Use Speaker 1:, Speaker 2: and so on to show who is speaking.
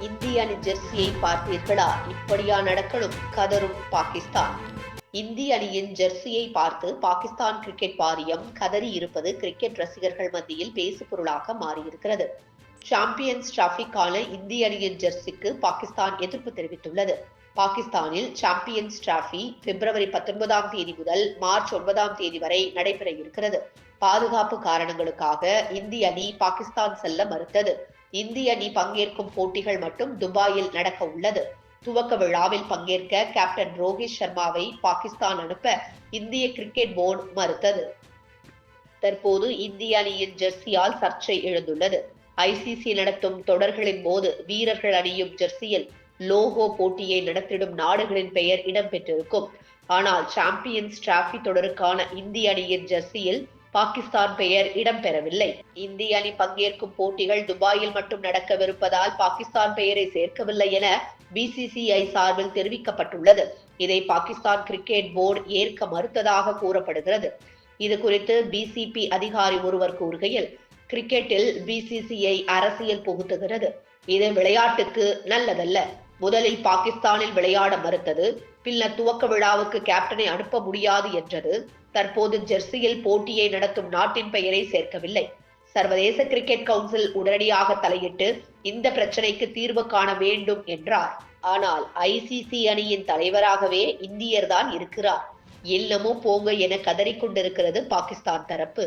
Speaker 1: இந்திய அணி ஜெர்சியை பார்த்தீர்களா? இப்படியா நடக்கணும். கதரும் பாகிஸ்தான். இந்திய அணியின் ஜெர்சியை பார்த்து பாகிஸ்தான் கிரிக்கெட் வாரியம் கதறி இருப்பது கிரிக்கெட் ரசிகர்கள் மத்தியில் பேசுபொருளாக மாறியிருக்கிறது. சாம்பியன்ஸ் டிராஃபிக்கான இந்திய அணியின் ஜெர்சிக்கு பாகிஸ்தான் எதிர்ப்பு தெரிவித்துள்ளது. பாகிஸ்தானில் சாம்பியன்ஸ் டிராஃபி பிப்ரவரி பத்தொன்பதாம் தேதி முதல் மார்ச் ஒன்பதாம் தேதி வரை நடைபெற இருக்கிறது. பாதுகாப்பு காரணங்களுக்காக இந்திய அணி பாகிஸ்தான் செல்ல மறுத்தது. இந்திய அணி பங்கேற்கும் போட்டிகள் மட்டும் துபாயில் நடக்க உள்ளது. துவக்க விழாவில் பங்கேற்க கேப்டன் ரோஹித் சர்மாவை பாகிஸ்தான் அனுப்ப இந்திய கிரிக்கெட் போர்டு மறுத்தது. தற்போது இந்திய அணியின் ஜெர்சியால் சர்ச்சை எழுந்துள்ளது. ஐசிசி நடத்தும் தொடர்களின் போது வீரர்கள் அணியும் ஜெர்சியில் லோகோ போட்டியை நடத்திடும் நாடுகளின் பெயர் இடம்பெற்றிருக்கும். ஆனால் சாம்பியன்ஸ் டிராபி தொடருக்கான இந்திய அணியின் ஜெர்சியில் பாகிஸ்தான் பெயர் இடம்பெறவில்லை. இந்திய அணி பங்கேற்கும் போட்டிகள் துபாயில் மட்டும் நடக்கவிருப்பதால் பாகிஸ்தான் பெயரை சேர்க்கவில்லை என பிசிசிஐ சார்பில் தெரிவிக்கப்பட்டுள்ளது. இதை பாகிஸ்தான் கிரிக்கெட் போர்டு ஏற்க மறுத்ததாக கூறப்படுகிறது. இது குறித்து பிசிபி அதிகாரி ஒருவர் கூறுகையில் கிரிக்கெட்டில் பிசிசிஐ அரசியல் புகுத்துகிறது. இது விளையாட்டுக்கு நல்லதல்ல. முதலில் பாகிஸ்தானில் விளையாட மறுத்தது பின்னர் துவக்க விழாவுக்கு கேப்டனை அனுப்ப முடியாது என்றது. தற்போது ஜெர்சியில் போட்டியை நடத்தும் நாட்டின் பெயரை சேர்க்கவில்லை. சர்வதேச கிரிக்கெட் கவுன்சில் உடனடியாக தலையிட்டு இந்த பிரச்சனைக்கு தீர்வு காண வேண்டும் என்றார். ஆனால் ஐசிசி அணியின் தலைவராகவே இந்தியர்தான் இருக்கிறார். என்னமோ போங்க என கதறிக்கொண்டிருக்கிறது பாகிஸ்தான் தரப்பு.